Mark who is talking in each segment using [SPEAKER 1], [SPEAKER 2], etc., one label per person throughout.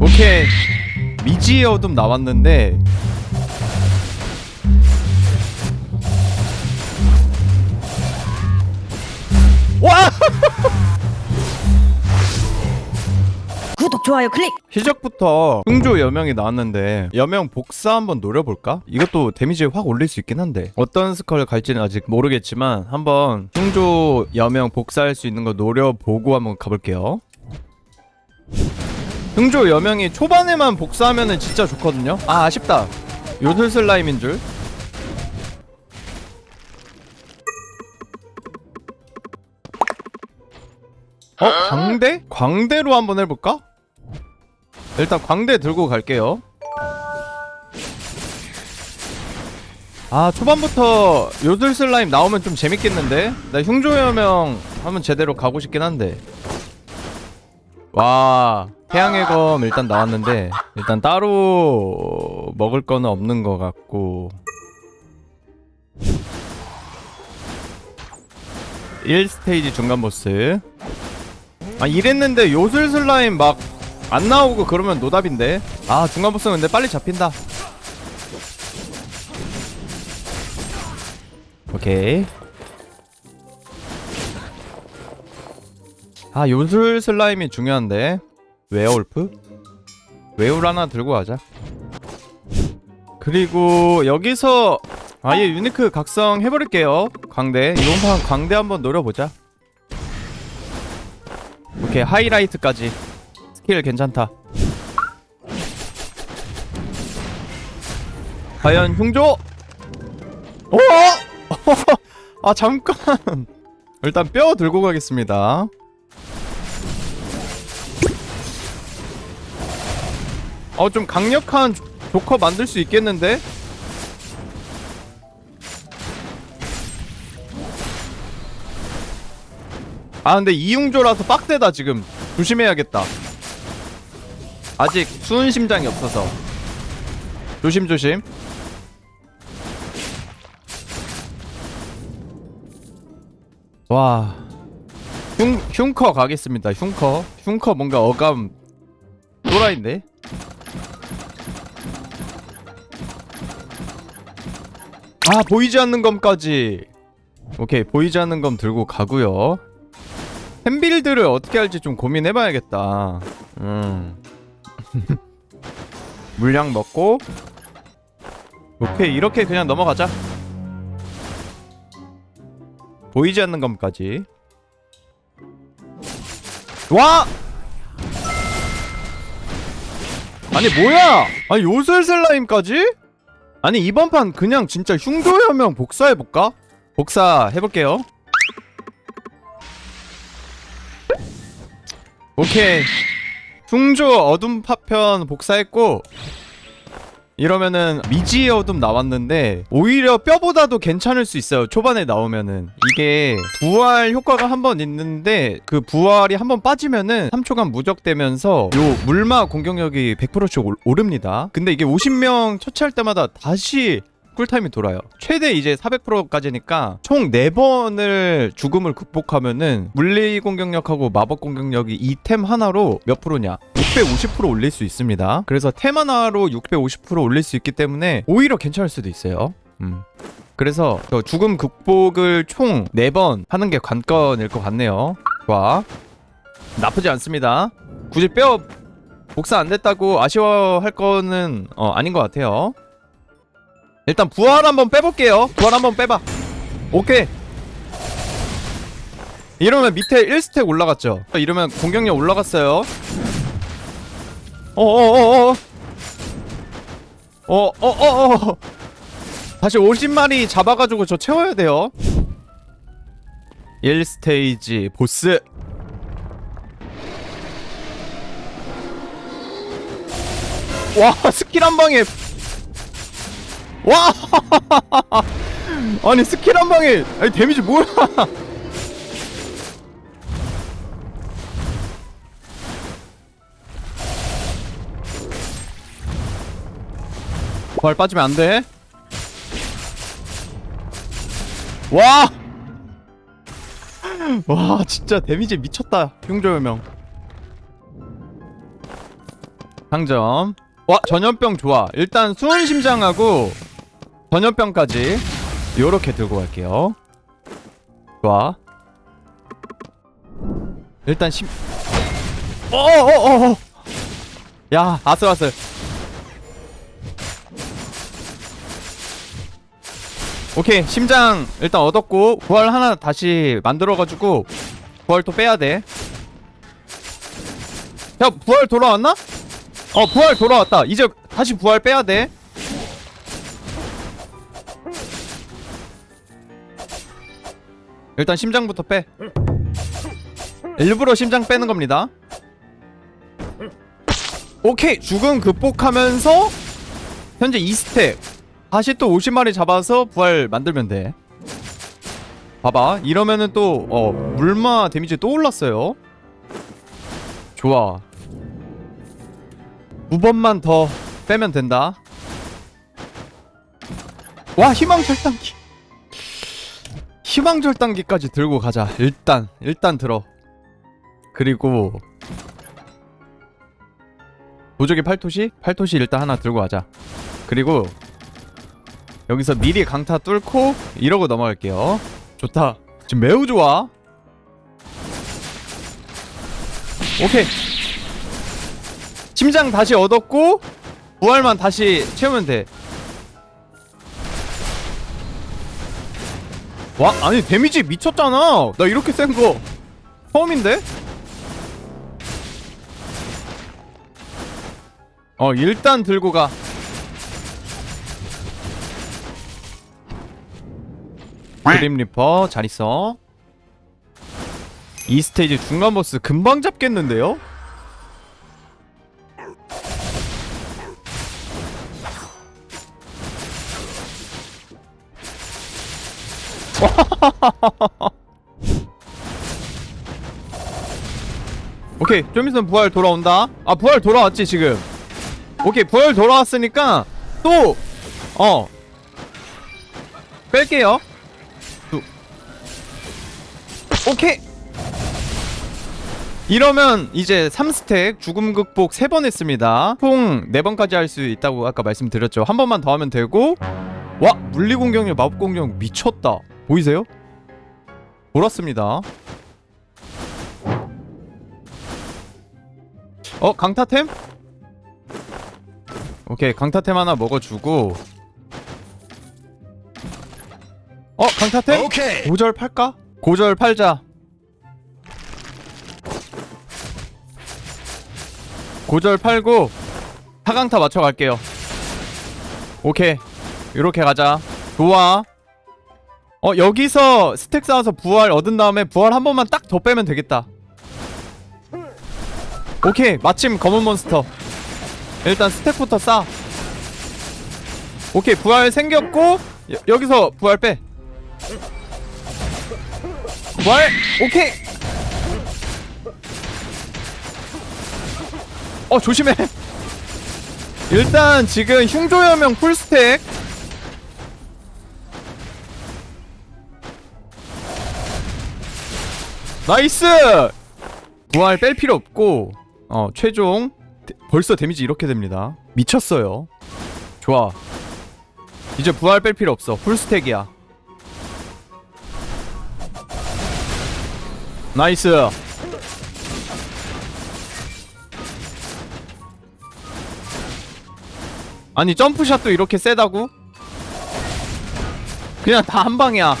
[SPEAKER 1] 오케이. 미지의 어둠 나왔는데. 와!
[SPEAKER 2] 구독 좋아요 클릭!
[SPEAKER 1] 시작부터 흥조 여명이 나왔는데 여명 복사 한번 노려볼까? 이것도 데미지 확 올릴 수 있긴 한데. 어떤 스컬 갈지는 아직 모르겠지만 한번 흥조 여명 복사할 수 있는 거 노려보고 한번 가볼게요 흥조 여명이 초반에만 복사하면은 진짜 좋거든요 아 아쉽다 요술 슬라임인 줄 어? 광대? 광대로 한번 해볼까? 일단 광대 들고 갈게요. 아 초반부터 요들 슬라임 나오면 좀 재밌겠는데? 나 흉조여명 하면 제대로 가고 싶긴 한데 와 태양의 검 일단 나왔는데 일단 따로 먹을 거는 없는 것 같고. 1스테이지 중간 보스. 아 이랬는데 요술 슬라임 막 안 나오고 그러면 노답인데. 아 중간 보스는 근데 빨리 잡힌다. 오케이. 아 요술 슬라임이 중요한데 웨어울프? 웨울 하나 들고 가자. 그리고 여기서 아예 유니크 각성 해버릴게요. 광대. 이번 판 광대 한번 노려보자. 오케이 하이라이트까지. 스킬 괜찮다. 과연 흉조? 어? 아 잠깐! 일단 뼈 들고 가겠습니다 어 좀 강력한 조- 조커 만들 수 있겠는데? 아 근데 이흉조라서 빡세다 지금. 조심해야겠다. 아직 수은 심장이 없어서. 조심조심. 와. 흉, 흉커 가겠습니다 흉커. 흉커 뭔가 어감. 또라이인데 아 보이지 않는 검까지. 오케이 보이지 않는 검 들고 가고요. 햄빌드를 어떻게 할지 좀 고민해봐야겠다. 음. 물량 먹고. 오케이 이렇게 그냥 넘어가자. 보이지 않는 검까지. 와! 아니 뭐야? 아니 요술 슬라임까지? 아니 이번 판 그냥 진짜 흉조여명 복사해볼까? 복사 해볼게요 오케이 흉조 어둠 파편 복사했고 이러면은 미지의 어둠 나왔는데 오히려 뼈보다도 괜찮을 수 있어요 초반에 나오면은. 이게 부활 효과가 한 번 있는데 그 부활이 한 번 빠지면은 3초간 무적되면서 요 물마 공격력이 100%씩 올- 오릅니다. 근데 이게 50명 처치할 때마다 다시 쿨타임이 돌아요. 최대 이제 400%까지니까 총 4번을 죽음을 극복하면은 물리 공격력하고 마법 공격력이 이 템 하나로 몇 프로냐? 650% 올릴 수 있습니다. 그래서 템 하나로 650% 올릴 수 있기 때문에 오히려 괜찮을 수도 있어요. 음. 그래서 저 죽음 극복을 총 4번 하는 게 관건일 것 같네요. 좋아. 나쁘지 않습니다. 굳이 뼈 복사 안 됐다고 아쉬워할 거는 어, 아닌 것 같아요. 일단 부활 한번 빼볼게요. 부활 한번 빼봐. 오케이. 이러면 밑에 1스택 올라갔죠. 이러면 공격력 올라갔어요. 어어어어. 어 어어어. 다시 50마리 잡아가지고 저 채워야 돼요. 1스테이지 보스. 와 스킬 한 방에 와! 아니 스킬 한 방에 아니 데미지 뭐야? 부활 빠지면 안 돼. 와! 와 진짜 데미지 미쳤다 흉조여명 상점 와 전염병 좋아 일단 수은 심장하고 전염병까지 요렇게 들고 갈게요. 좋아. 일단 심 어어어어 야 아슬아슬. 오케이 심장 일단 얻었고 부활 하나 다시 만들어가지고 부활 또 빼야돼. 야 부활 돌아왔나? 어 부활 돌아왔다. 이제 다시 부활 빼야돼 일단 심장부터 빼. 일부러 심장 빼는 겁니다. 오케이 죽음 극복하면서 현재 2스택 다시 또 50마리 잡아서 부활 만들면 돼. 봐봐 이러면은 또 어 물마 데미지 또 올랐어요. 좋아. 두 번만 더 빼면 된다. 와 희망 절단기 희망 절단기까지 들고 가자. 일단 일단 들어. 그리고 도적의 팔토시? 팔토시 일단 하나 들고 가자. 그리고 여기서 미리 강타 뚫고 이러고 넘어갈게요. 좋다. 지금 매우 좋아. 오케이. 심장 다시 얻었고 부활만 다시 채우면 돼 와, 아니 데미지 미쳤잖아. 나 이렇게 센 거 처음인데? 어, 일단 들고 가. 그림 리퍼 잘 있어. 이 스테이지 중간 보스 금방 잡겠는데요? 오케이 좀 있으면 부활 돌아온다. 아 부활 돌아왔지 지금. 오케이 부활 돌아왔으니까 또 어. 뺄게요. 두. 오케이. 이러면 이제 3스택 죽음 극복 3번 했습니다. 총 4번까지 할 수 있다고 아까 말씀드렸죠. 한 번만 더 하면 되고. 와 물리 공격력 마법 공격력 미쳤다. 보이세요? 돌았습니다 어 강타템? 오케이 강타템 하나 먹어주고 어 강타템?
[SPEAKER 3] 오케이.
[SPEAKER 1] 고절 팔까? 고절 팔자 고절 팔고 타강타 맞춰갈게요 오케이 이렇게 가자 좋아 어 여기서 스택 쌓아서 부활 얻은 다음에 부활 한 번만 딱 더 빼면 되겠다. 오케이 마침 검은 몬스터. 일단 스택부터 쌓 오케이 부활 생겼고 여, 여기서 부활 빼. 부활 오케이. 어 조심해. 일단 지금 흉조여명 풀스택 나이스! 부활 뺄 필요 없고 어 최종 데- 벌써 데미지 이렇게 됩니다. 미쳤어요. 좋아. 이제 부활 뺄 필요 없어. 풀스택이야. 나이스! 아니 점프샷도 이렇게 세다고? 그냥 다 한 방이야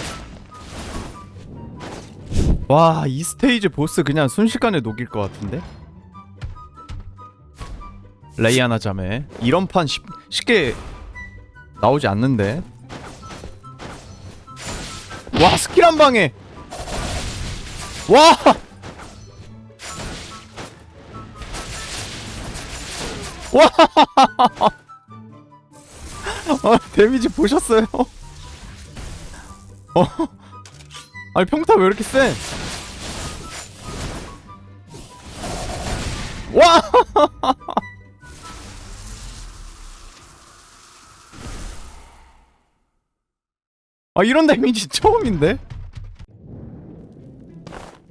[SPEAKER 1] 와, 이 스테이지 보스 그냥 순식간에 녹일 것 같은데? 레이아나 자매 이런 판 쉽, 쉽게 나오지 않는데 와 스킬 한 방에 와 와! 아, 데미지 보셨어요? 어? 아니 평타 왜 이렇게 세? 와! 아 이런 데미지 처음인데?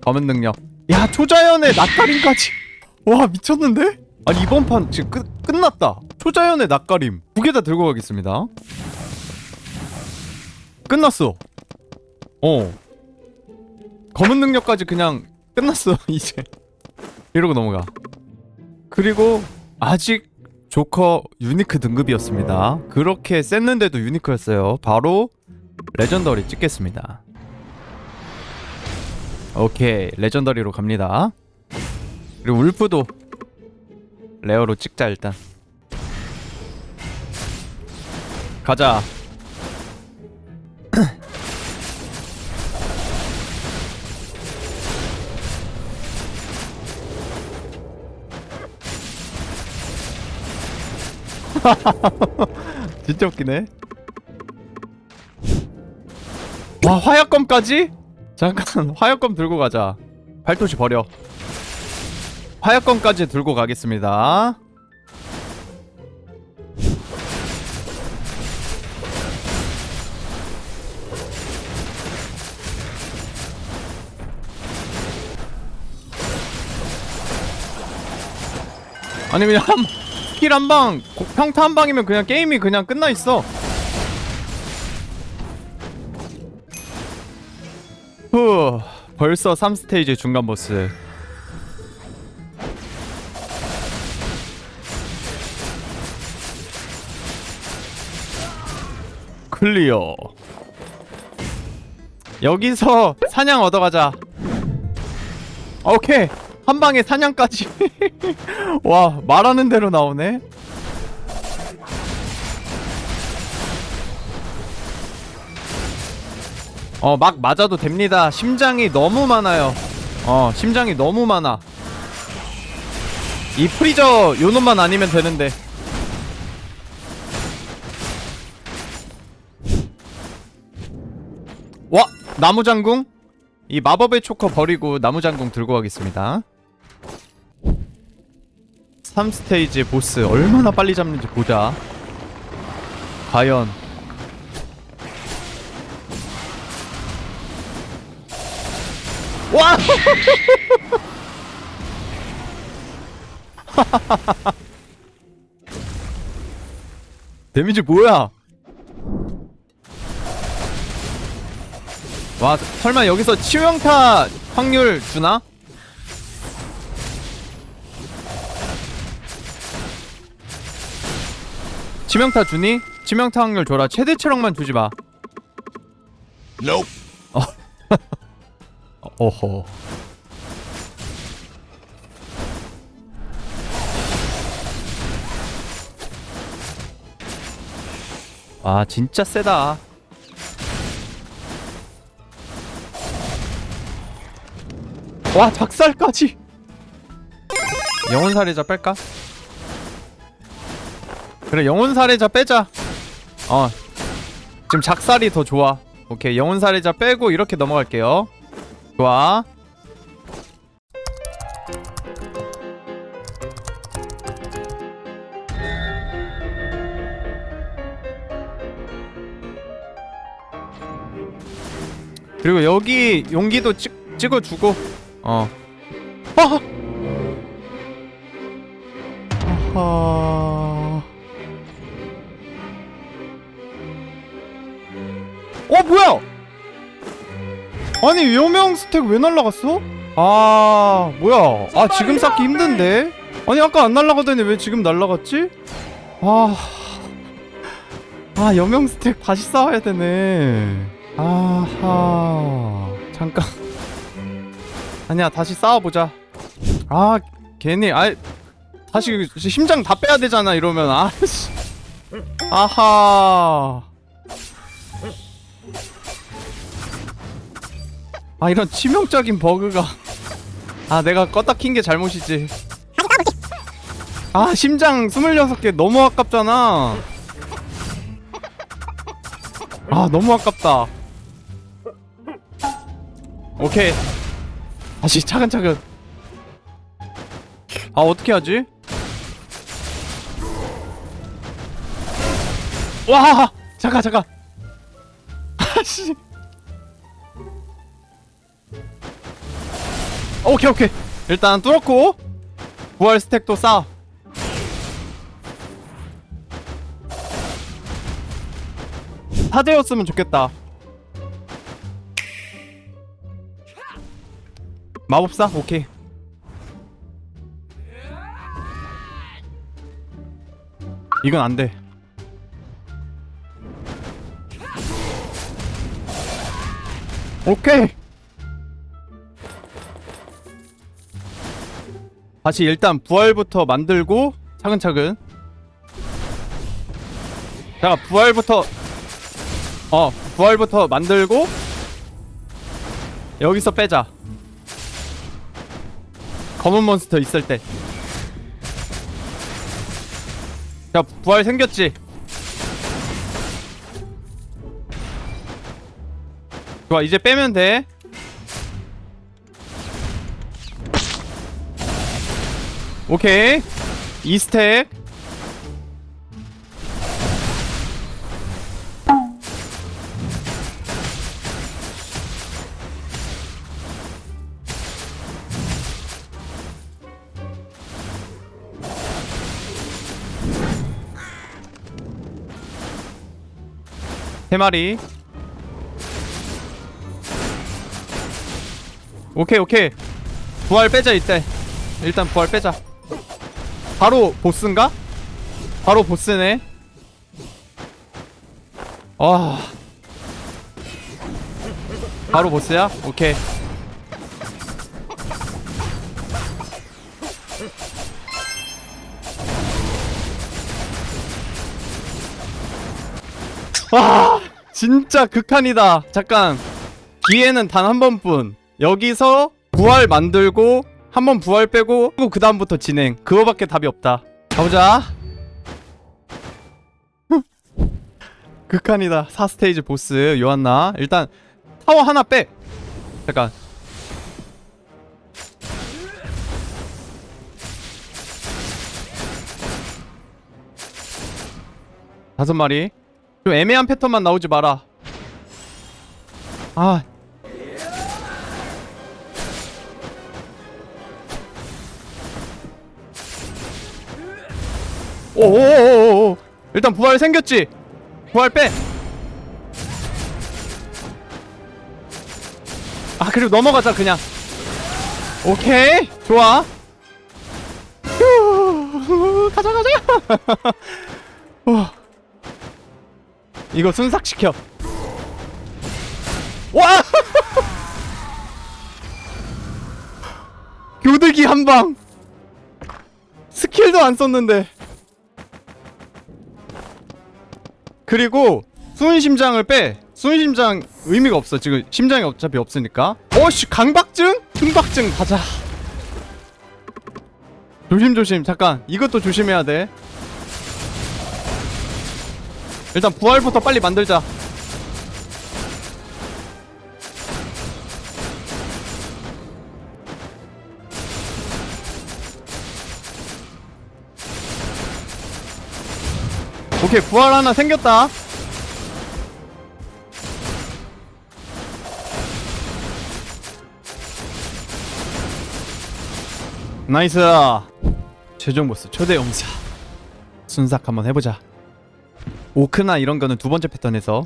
[SPEAKER 1] 검은 능력 야 초자연의 낯가림까지 와 미쳤는데? 아니 이번 판 지금 끝, 끝났다 초자연의 낯가림 두 개 다 들고 가겠습니다 끝났어 어 검은 능력까지 그냥 끝났어 이제. 이러고 넘어가. 그리고 아직 조커 유니크 등급이었습니다. 그렇게 셌는데도 유니크였어요. 바로 레전더리 찍겠습니다. 오케이 레전더리로 갑니다. 그리고 울프도 레어로 찍자 일단. 가자 진짜 웃기네. 와 화약검까지? 잠깐 화약검 들고 가자. 팔토시 버려. 화약검까지 들고 가겠습니다. 아니 그냥 한, 킬 한방 평타 한 방이면 그냥 게임이 그냥 끝나 있어. 후 벌써 3스테이지 중간 보스. 클리어. 여기서 사냥 얻어가자. 오케이 한 방에 사냥까지. 와 말하는 대로 나오네. 어 막 맞아도 됩니다. 심장이 너무 많아요. 어 심장이 너무 많아. 이 프리저 요놈만 아니면 되는데. 와 나무장궁 이 마법의 초커 버리고 나무장궁 들고 가겠습니다 3스테이지 보스 얼마나 빨리 잡는지 보자 과연 와! 데미지 뭐야? 와 설마 여기서 치명타 확률 주나? 치명타 주니? 치명타 확률 줘라 최대 체력만 주지 마
[SPEAKER 3] Nope.
[SPEAKER 1] 어, 어허 아 진짜 세다 와 작살까지. 영혼 살해자 뺄까? 그래 영혼 살해자 빼자. 어. 지금 작살이 더 좋아. 오케이 영혼 살해자 빼고 이렇게 넘어갈게요. 좋아. 그리고 여기 용기도 찍, 찍어주고 어. 아! 아하 어 뭐야? 아니 요명 스택 왜 날라갔어? 아 뭐야? 아 지금 쌓기 힘든데? 아니 아까 안 날라가더니 왜 지금 날라갔지? 아... 아 여명 스택 다시 쌓아야 되네. 아하. 잠깐 아니야 다시 쌓아보자. 아 괜히 아 다시 심장 다 빼야 되잖아 이러면. 아씨. 아하. 아 이런 치명적인 버그가. 아 내가 껐다 킨 게 잘못이지. 아 심장 26개 너무 아깝잖아. 아 너무 아깝다. 오케이 다시 차근차근. 아 어떻게 하지? 와 잠깐 잠깐. 아씨. 오케이 오케이. 일단 뚫었고 부활 스택도 쌓아. 다 되었으면 좋겠다. 마법사? 오케이. 이건 안 돼. 오케이. 다시 일단 부활부터 만들고 차근차근. 자 부활부터 어 부활부터 만들고 여기서 빼자 검은 몬스터 있을 때 자, 부활 생겼지? 좋아, 이제 빼면 돼. 오케이. 이스택 세 마리. 오케이 오케이. 부활 빼자 이때. 일단 부활 빼자. 바로 보스인가? 바로 보스네. 와. 바로 보스야? 오케이. 와 진짜 극한이다. 잠깐. 기회는 단 한 번뿐. 여기서 부활 만들고 한 번 부활 빼고 그 다음부터 진행. 그거밖에 답이 없다. 가보자. 극한이다. 4스테이지 보스 요한나. 일단 타워 하나 빼. 잠깐. 다섯 마리 좀 애매한 패턴만 나오지 마라. 아. 오오오오오. 일단 부활 생겼지. 부활 빼. 아 그리고 넘어가자 그냥. 오케이 좋아. 휴, 가자 가자. 와. 이거 순삭시켜. 와! 교들기 한방. 스킬도 안 썼는데. 그리고 수은 심장을 빼. 수은 심장 의미가 없어. 지금 심장이 어차피 없으니까. 어씨 강박증? 흉박증 가자. 조심조심. 잠깐 이것도 조심해야 돼 일단 부활부터 빨리 만들자. 오케이 부활 하나 생겼다. 나이스. 최종 보스 초대 용사. 순삭 한번 해보자. 오크나 이런 거는 두 번째 패턴에서.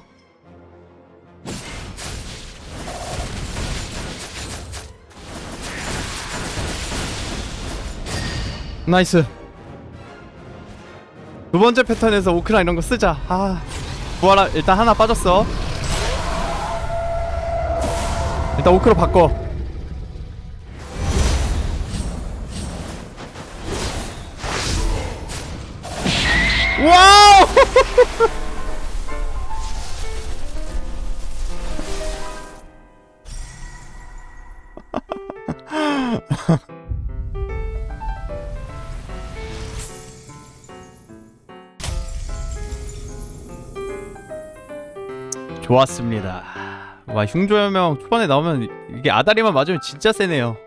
[SPEAKER 1] 나이스. 두 번째 패턴에서 오크나 이런 거 쓰자. 아 부활 일단 하나 빠졌어. 일단 오크로 바꿔. 와우 좋았습니다. 와 흉조여명 초반에 나오면 이게 아다리만 맞으면 진짜 세네요.